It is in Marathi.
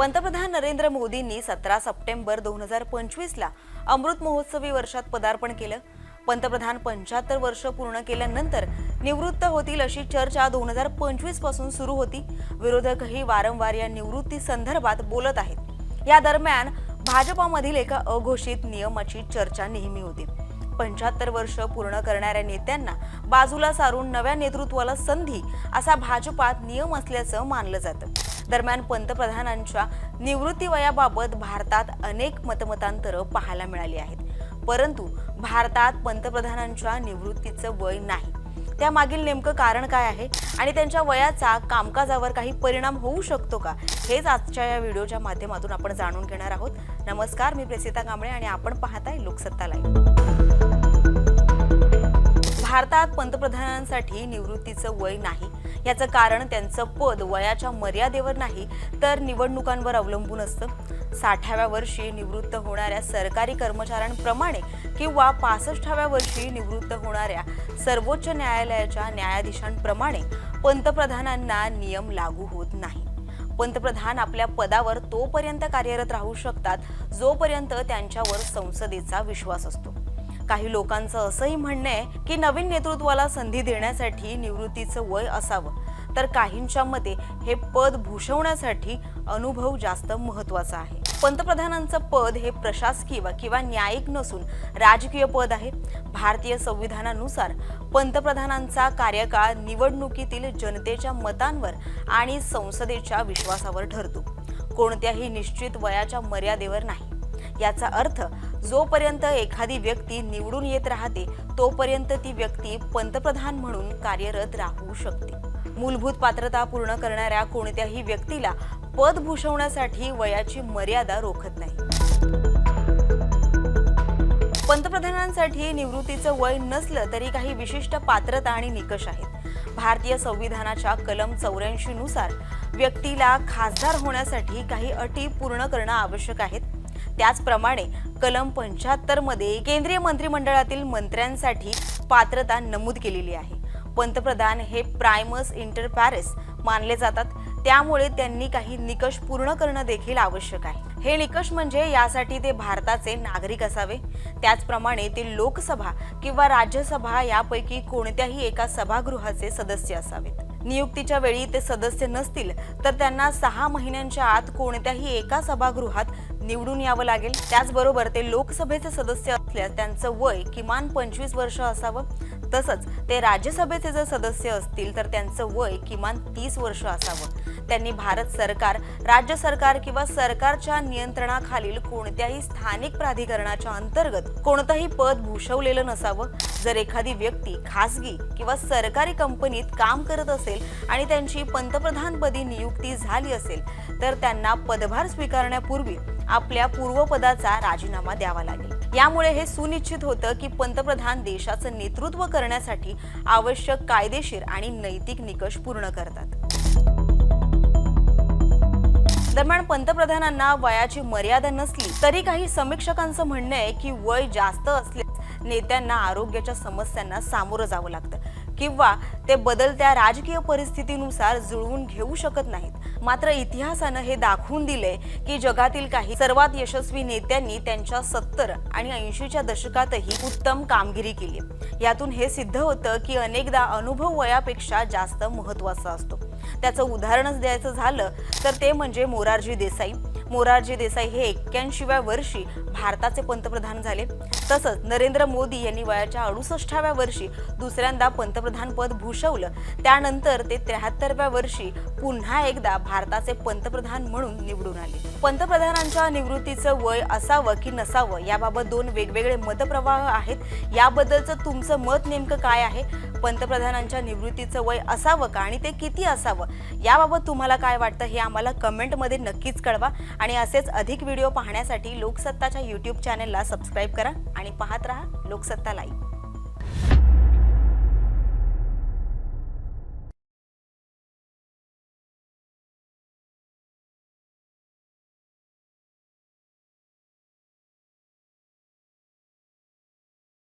पंतप्रधान नरेंद्र मोदींनी सतरा सप्टेंबर दोन हजार पंचवीसला अमृत महोत्सवी वर्षात पदार्पण केलं. पंतप्रधान पंच्याहत्तर वर्ष पूर्ण केल्यानंतर निवृत्त होतील अशी चर्चा दोन हजार पंचवीसपासून सुरू होती. विरोधकही वारंवार या निवृत्ती संदर्भात बोलत आहेत. या दरम्यान भाजपामधील एका अघोषित नियमाची चर्चा नेहमी होती. पंच्याहत्तर वर्ष पूर्ण करणाऱ्या नेत्यांना बाजूला सारून नव्या नेतृत्वाला संधी असा भाजपात नियम असल्याचं मानलं जातं. दरम्यान पंतप्रधानांच्या निवृत्ती वयाबाबत भारतात अनेक मतमतांतरं पाहायला मिळाली आहेत. परंतु भारतात पंतप्रधानांच्या निवृत्तीचं वय नाही. त्यामागील नेमकं कारण काय आहे आणि त्यांच्या वयाचा कामकाजावर काही परिणाम होऊ शकतो का हेच आजच्या या व्हिडिओच्या माध्यमातून आपण जाणून घेणार आहोत. नमस्कार मी प्रेसिता कांबळे आणि आपण पाहताय लोकसत्ता लाईव्ह. भारतात पंतप्रधानांसाठी निवृत्तीचं वय नाही याचं कारण त्यांचं पद वयाच्या मर्यादेवर नाही तर निवडणुकांवर अवलंबून असतं. साठाव्या वर्षी निवृत्त होणाऱ्या सरकारी कर्मचाऱ्यांप्रमाणे किंवा पासष्टाव्या वर्षी निवृत्त होणाऱ्या सर्वोच्च न्यायालयाच्या न्यायाधीशांप्रमाणे पंतप्रधानांना नियम लागू होत नाही. पंतप्रधान आपल्या पदावर तोपर्यंत कार्यरत राहू शकतात जोपर्यंत त्यांच्यावर संसदेचा विश्वास असतो. काही लोकांचं असंही म्हणणं आहे की नवीन नेतृत्वाला संधी देण्यासाठी निवृत्तीचं वय असावं. तर काहींच्या मते हे पद भूषवण्यासाठी अनुभव जास्त महत्त्वाचा आहे. पंतप्रधानांचं पद हे प्रशासकीय किंवा न्यायिक नसून राजकीय पद आहे. भारतीय संविधानानुसार पंतप्रधानांचा कार्यकाळ निवडणुकीतील जनतेच्या मतांवर आणि संसदेच्या विश्वासावर ठरतो. कोणत्याही निश्चित वयाच्या मर्यादेवर नाही. याचा अर्थ जोपर्यंत एखादी व्यक्ती निवडून येत राहते तोपर्यंत ती व्यक्ती पंतप्रधान म्हणून कार्यरत राहू शकते. मूलभूत पात्रता पूर्ण करणाऱ्या कोणत्याही व्यक्तीला पद भूषवण्यासाठी वयाची मर्यादा रोखत नाही. पंतप्रधानांसाठी निवृत्तीचं वय नसलं तरी काही विशिष्ट पात्रता आणि निकष आहेत. भारतीय संविधानाच्या कलम चौऱ्याऐंशी नुसार व्यक्तीला खासदार होण्यासाठी काही अटी पूर्ण करणं आवश्यक आहेत. त्याचप्रमाणे कलम पंच्याहत्तरमध्ये केंद्रीय मंत्रिमंडळातील मंत्र्यांसाठी पात्रता नमूद केलेली आहे. पंतप्रधान हे प्रायमस इंटर पॅरिस मानले जातात. त्यामुळे त्यांनी काही निकष पूर्ण करणं देखील आवश्यक आहे. हे निकष म्हणजे यासाठी ते भारताचे नागरिक असावे. त्याचप्रमाणे ते लोकसभा किंवा राज्यसभा यापैकी कोणत्याही एका सभागृहाचे सदस्य असावेत. नियुक्तीच्या वेळी ते सदस्य नसतील तर त्यांना सहा महिन्यांच्या आत कोणत्याही एका सभागृहात निवडून यावं लागेल. त्याचबरोबर ते लोकसभेचे सदस्य असल्यास त्यांचं वय किमान पंचवीस वर्ष असावं. तसंच ते राज्यसभेचे जर सदस्य असतील तर त्यांचं वय किमान तीस वर्ष असावं. त्यांनी भारत सरकार राज्य सरकार किंवा सरकारच्या नियंत्रणाखालील कोणत्याही स्थानिक प्राधिकरणाच्या अंतर्गत कोणतंही पद भूषवलेलं नसावं. जर एखादी व्यक्ती खासगी किंवा सरकारी कंपनीत काम करत असेल आणि त्यांची पंतप्रधानपदी नियुक्ती झाली असेल तर त्यांना पदभार स्वीकारण्यापूर्वी आपल्या पूर्वपदाचा राजीनामा द्यावा लागेल. यामुळे हे सुनिश्चित होतं की पंतप्रधान देशाचं नेतृत्व करण्यासाठी आवश्यक कायदेशीर आणि नैतिक निकष पूर्ण करतात. दरम्यान पंतप्रधानांना वयाची मर्यादा नसली तरी काही समीक्षकांचं म्हणणं आहे की वय जास्त असल्यास नेत्यांना आरोग्याच्या समस्यांना सामोरं जावं लागतं. किंवा ते बदलत्या राजकीय परिस्थितीनुसार जुळवून घेऊ शकत नाहीत. मात्र इतिहासानं हे दाखवून दिले की जगातील काही सर्वात यशस्वी नेत्यांनी त्यांच्या सत्तर आणि ऐंशीच्या दशकातही उत्तम कामगिरी केली. यातून हे सिद्ध होतं की अनेकदा अनुभव वयापेक्षा जास्त महत्त्वाचा असतो. त्याचं उदाहरणच द्यायचं झालं तर ते म्हणजे मोरारजी देसाई. मोरारजी देसाई हे एक्क्याऐंशीव्या वर्षी भारताचे पंतप्रधान झाले. तसंच नरेंद्र मोदी यांनी वयाच्या अडुसष्टाव्या वर्षी दुसऱ्यांदा पंतप्रधान पद भूषवलं. त्यानंतर ते त्र्याहत्तरव्या वर्षी पुन्हा एकदा भारताचे पंतप्रधान म्हणून निवडून आले. पंतप्रधानांच्या निवृत्तीचं वय असावं की नसावं याबाबत दोन वेगवेगळे मतप्रवाह आहेत. याबद्दलचं तुमचं मत नेमकं काय आहे? पंतप्रधानांच्या निवृत्तीचं वय असावं का आणि ते किती असावं? याबाबत तुम्हाला काय वाटतं हे आम्हाला कमेंटमध्ये नक्कीच कळवा. आणि असेच अधिक व्हिडिओ पाहण्यासाठी लोकसत्ताच्या यूट्यूब चॅनेलला सबस्क्राईब करा आणि पाहत राहा लोकसत्ता लाईव्ह